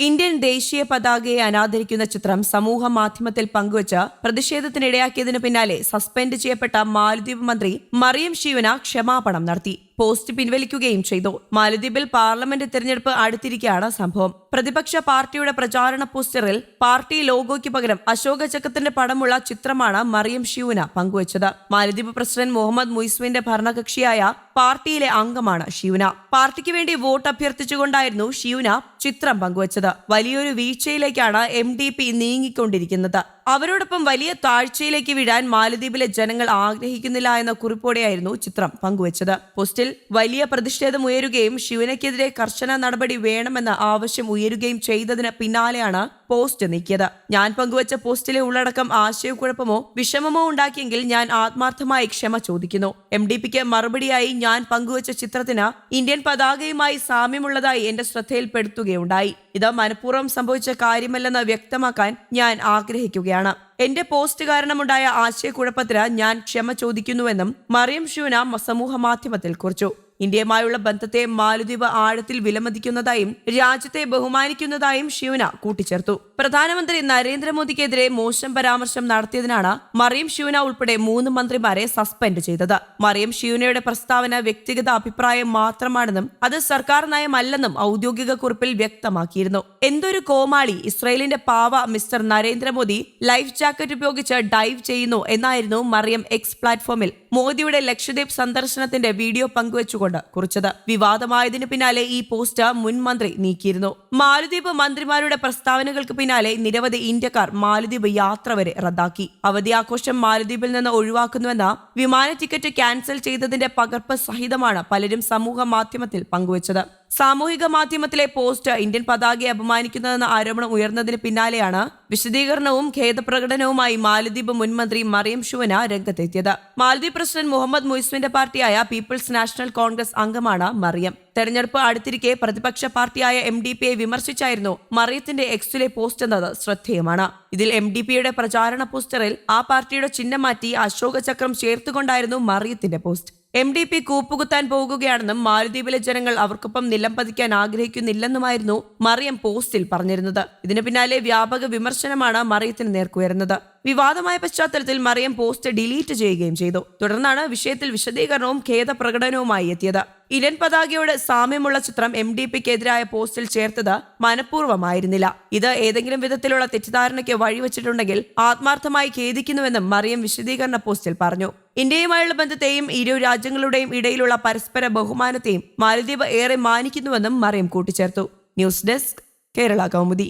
Indian ദേശീയ പതാകയെ അനാദരിക്കുന്ന ചിത്രം സമൂഹ മാധ്യമത്തിൽ പങ്കുവച്ച് പ്രതിഷേധത്തിനിടയാക്കിയതിനു പിന്നാലെ സസ്പെൻഡ് ചെയ്യപ്പെട്ട മാലദ്വീപ് മന്ത്രി മറിയം ശിവന ക്ഷമാപണം നടത്തി. പോസ്റ്റ് പിൻവലിക്കുകയും ചെയ്തു. മാലദ്വീപിൽ പാർലമെന്റ് തെരഞ്ഞെടുപ്പ് അടുത്തിരിക്കുകയാണ് സംഭവം. പ്രതിപക്ഷ പാർട്ടിയുടെ പ്രചാരണ പോസ്റ്ററിൽ പാർട്ടി ലോഗോയ്ക്ക് പകരം അശോക ചക്രത്തിന്റെ പടമുള്ള ചിത്രമാണ് മറിയം ഷിയൂന പങ്കുവച്ചത്. മാലദ്വീപ് പ്രസിഡന്റ് മുഹമ്മദ് മുയിസ്വിന്റെ ഭരണകക്ഷിയായ പാർട്ടിയിലെ അംഗമാണ് ഷിയൂന. പാർട്ടിക്ക് വേണ്ടി വോട്ട് അഭ്യർത്ഥിച്ചുകൊണ്ടായിരുന്നു ഷിയൂന ചിത്രം പങ്കുവച്ചത്. വലിയൊരു വീഴ്ചയിലേക്കാണ് എം ഡി പി നീങ്ങിക്കൊണ്ടിരിക്കുന്നത്. അവരോടൊപ്പം വലിയ താഴ്ചയിലേക്ക് വിടാൻ മാലദ്വീപിലെ ജനങ്ങൾ ആഗ്രഹിക്കുന്നില്ല എന്ന കുറിപ്പോടെയായിരുന്നു ചിത്രം പങ്കുവച്ചത്. പോസ്റ്റിൽ വലിയ പ്രതിഷേധം ഉയരുകയും ശിവനയ്ക്കെതിരെ കർശന നടപടി വേണമെന്ന ആവശ്യം ഉയരുകയും ചെയ്തതിന് പിന്നാലെയാണ് പോസ്റ്റ് നീക്കിയത്. ഞാൻ പങ്കുവച്ച പോസ്റ്റിലെ ഉള്ളടക്കം ആശയക്കുഴപ്പമോ വിഷമമോ ഉണ്ടാക്കിയെങ്കിൽ ഞാൻ ആത്മാർത്ഥമായി ക്ഷമ ചോദിക്കുന്നു. എം ഡി പിക്ക് മറുപടിയായി ഞാൻ പങ്കുവച്ച ചിത്രത്തിന് ഇന്ത്യൻ പതാകയുമായി സാമ്യമുള്ളതായി എന്റെ ശ്രദ്ധയിൽപ്പെടുത്തുകയുണ്ടായി. ഇത് മനഃപൂർവം സംഭവിച്ച കാര്യമല്ലെന്ന് വ്യക്തമാക്കാൻ ഞാൻ ആഗ്രഹിക്കുകയാണ്. എന്റെ പോസ്റ്റ് കാരണമുണ്ടായ ആശയക്കുഴപ്പത്തിന് ഞാൻ ക്ഷമ ചോദിക്കുന്നുവെന്നും മറിയം ഷൂന സമൂഹ മാധ്യമത്തിൽ കുറിച്ചു. ഇന്ത്യയുമായുള്ള ബന്ധത്തെ മാലദ്വീപ് ആഴത്തിൽ വിലമതിക്കുന്നതായും രാജ്യത്തെ ബഹുമാനിക്കുന്നതായും ഷിവന കൂട്ടിച്ചേർത്തു. പ്രധാനമന്ത്രി നരേന്ദ്രമോദിക്കെതിരെ മോശം പരാമർശം നടത്തിയതിനാണ് മറിയം ഷിവന ഉൾപ്പെടെ മൂന്ന് മന്ത്രിമാരെ സസ്പെൻഡ് ചെയ്തത്. മറിയം ഷിവനയുടെ പ്രസ്താവന വ്യക്തിഗത അഭിപ്രായം മാത്രമാണെന്നും അത് സർക്കാർ നയമല്ലെന്നും ഔദ്യോഗിക കുറിപ്പിൽ വ്യക്തമാക്കിയിരുന്നു. എന്തൊരു കോമാളി ഇസ്രയേലിന്റെ പാവ മിസ്റ്റർ നരേന്ദ്രമോദി ലൈഫ് ജാക്കറ്റ് ഉപയോഗിച്ച് ഡൈവ് ചെയ്യുന്നു എന്നായിരുന്നു മറിയം എക്സ് പ്ലാറ്റ്ഫോമിൽ മോദിയുടെ ലക്ഷദ്വീപ് സന്ദർശനത്തിന്റെ വീഡിയോ പങ്കുവച്ചുകൊണ്ട് കുറിച്ചത്. വിവാദമായതിനു പിന്നാലെ ഈ പോസ്റ്റ് മുൻ മന്ത്രി നീക്കിയിരുന്നു. മാലദ്വീപ് മന്ത്രിമാരുടെ പ്രസ്താവനകൾക്ക് പിന്നാലെ നിരവധി ഇന്ത്യക്കാർ മാലദ്വീപ് യാത്ര വരെ റദ്ദാക്കി. അവധി ആഘോഷം മാലദ്വീപിൽ നിന്ന് ഒഴിവാക്കുന്നുവെന്ന വിമാന ടിക്കറ്റ് ക്യാൻസൽ ചെയ്തതിന്റെ പകർപ്പ് സഹിതമാണ് പലരും സമൂഹ മാധ്യമത്തിൽ പങ്കുവച്ചത്. സാമൂഹിക മാധ്യമത്തിലെ പോസ്റ്റ് ഇന്ത്യൻ പതാകയെ അപമാനിക്കുന്നതെന്ന ആരോപണം ഉയർന്നതിന് പിന്നാലെയാണ് വിശദീകരണവും ഖേദപ്രകടനവുമായി മാലദ്വീപ് മുൻമന്ത്രി മറിയം ഷുവന രംഗത്തെത്തിയത്. മാലദ്വീപ് പ്രസിഡന്റ് മുഹമ്മദ് മുയിസ്മിന്റെ പാർട്ടിയായ പീപ്പിൾസ് നാഷണൽ കോൺഗ്രസ് അംഗമാണ് മറിയം. തെരഞ്ഞെടുപ്പ് അടുത്തിരിക്കെ പ്രതിപക്ഷ പാർട്ടിയായ എം ഡി പിയെ വിമർശിച്ചായിരുന്നു മറിയത്തിന്റെ എക്സിലെ പോസ്റ്റ് എന്നത് ശ്രദ്ധേയമാണ്. ഇതിൽ എം ഡി പിയുടെ പ്രചാരണ പോസ്റ്ററിൽ ആ പാർട്ടിയുടെ ചിഹ്നം മാറ്റി അശോക ചക്രം ചേർത്തുകൊണ്ടായിരുന്നു മറിയത്തിന്റെ പോസ്റ്റ്. എം ഡി പി കൂപ്പുകുത്താൻ പോകുകയാണെന്നും മാലദ്വീപിലെ ജനങ്ങൾ അവർക്കൊപ്പം നിലം പതിക്കാൻ ആഗ്രഹിക്കുന്നില്ലെന്നുമായിരുന്നു മറിയം പോസ്റ്റിൽ പറഞ്ഞിരുന്നത്. ഇതിനു പിന്നാലെ വ്യാപക വിമർശനമാണ് മറിയത്തിന് നേർക്കുയരുന്നത്. വിവാദമായ പശ്ചാത്തലത്തിൽ മറിയം പോസ്റ്റ് ഡിലീറ്റ് ചെയ്യുകയും ചെയ്തു. തുടർന്നാണ് വിഷയത്തിൽ വിശദീകരണവും ഖേദപ്രകടനവുമായി എത്തിയത്. ഇലൻ പതാകയോട് സാമ്യമുള്ള ചിത്രം എം ഡി പിക്ക് എതിരായ പോസ്റ്റിൽ ചേർത്തത് മനഃപൂർവമായിരുന്നില്ല. ഇത് ഏതെങ്കിലും വിധത്തിലുള്ള തെറ്റിദ്ധാരണയ്ക്ക് വഴിവെച്ചിട്ടുണ്ടെങ്കിൽ ആത്മാർത്ഥമായി ഖേദിക്കുന്നുവെന്നും മറിയം വിശദീകരണ പോസ്റ്റിൽ പറഞ്ഞു. ഇന്ത്യയുമായുള്ള ബന്ധത്തെയും ഇരു രാജ്യങ്ങളുടെയും ഇടയിലുള്ള പരസ്പര ബഹുമാനത്തെയും മാലദ്വീപ് ഏറെ മാനിക്കുന്നുവെന്നും മറിയം കൂട്ടിച്ചേർത്തു. News desk Kerala Kaumudi.